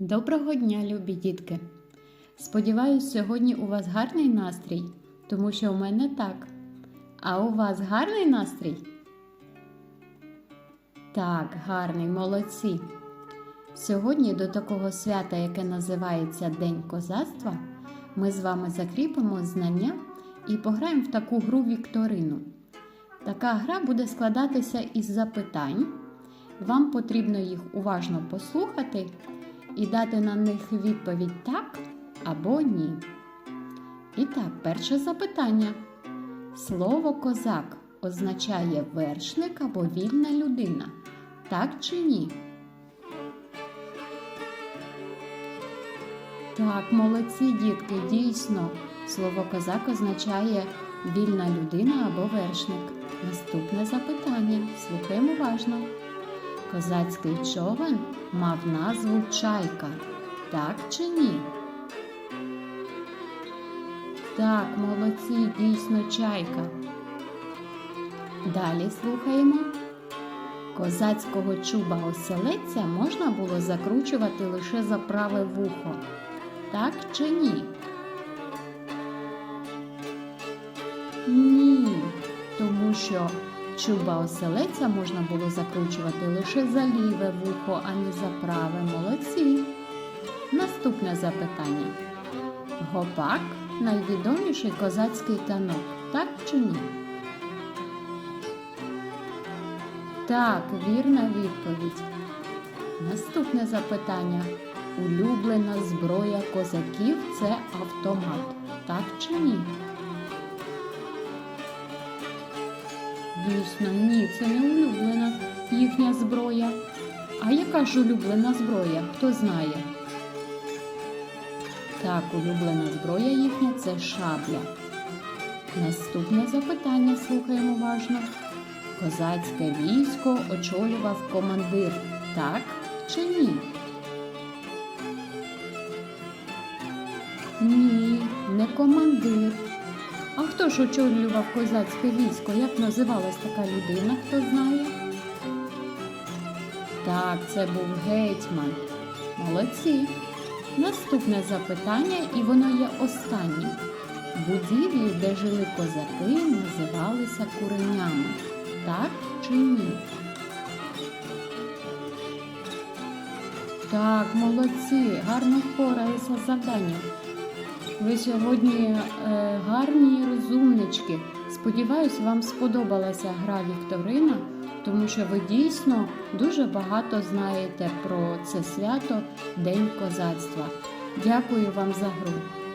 Доброго дня, любі дітки! Сподіваюсь, сьогодні у вас гарний настрій, тому що у мене так. А у вас гарний настрій? Так, гарний, молодці. Сьогодні до такого свята, яке називається День козацтва, ми з вами закріпимо знання і пограємо в таку гру Вікторину. Така гра буде складатися із запитань. Вам потрібно їх уважно послухати і дати на них відповідь так або ні. І так, перше запитання. Слово козак означає вершник або вільна людина. Так чи ні? Так, молодці дітки, дійсно. Слово козак означає вільна людина або вершник. Наступне запитання. Слухаємо уважно. Козацький човен мав назву Чайка. Так чи ні? Так, молодці, дійсно чайка. Далі слухаємо. Козацького чуба оселеця можна було закручувати лише за праве вухо. Так чи ні? Ні, тому що чуба оселеця можна було закручувати лише за ліве вухо, а не за праве. Молодці. Наступне запитання. Гопак найвідоміший козацький танок. Так чи ні? Так, вірна відповідь. Наступне запитання. Улюблена зброя козаків це автомат. Дійсно, ні, це не улюблена їхня зброя. А яка ж улюблена зброя? Хто знає? Так, улюблена зброя їхня це шабля. Наступне запитання слухаємо уважно. Козацьке військо очолював командир. Так чи ні? Ні, не командир. А хто ж очолював козацьке військо? Як називалась така людина, хто знає? Так, це був гетьман. Молодці. Наступне запитання, і воно є останнім. Будівлі, де жили козаки, називалися куренями. Так чи ні? Так, молодці, гарно впоралися з завданням. Ви сьогодні е, гарні розумнички. Сподіваюсь, вам сподобалася гра Вікторина, тому що ви дійсно дуже багато знаєте про це свято День козацтва. Дякую вам за гру.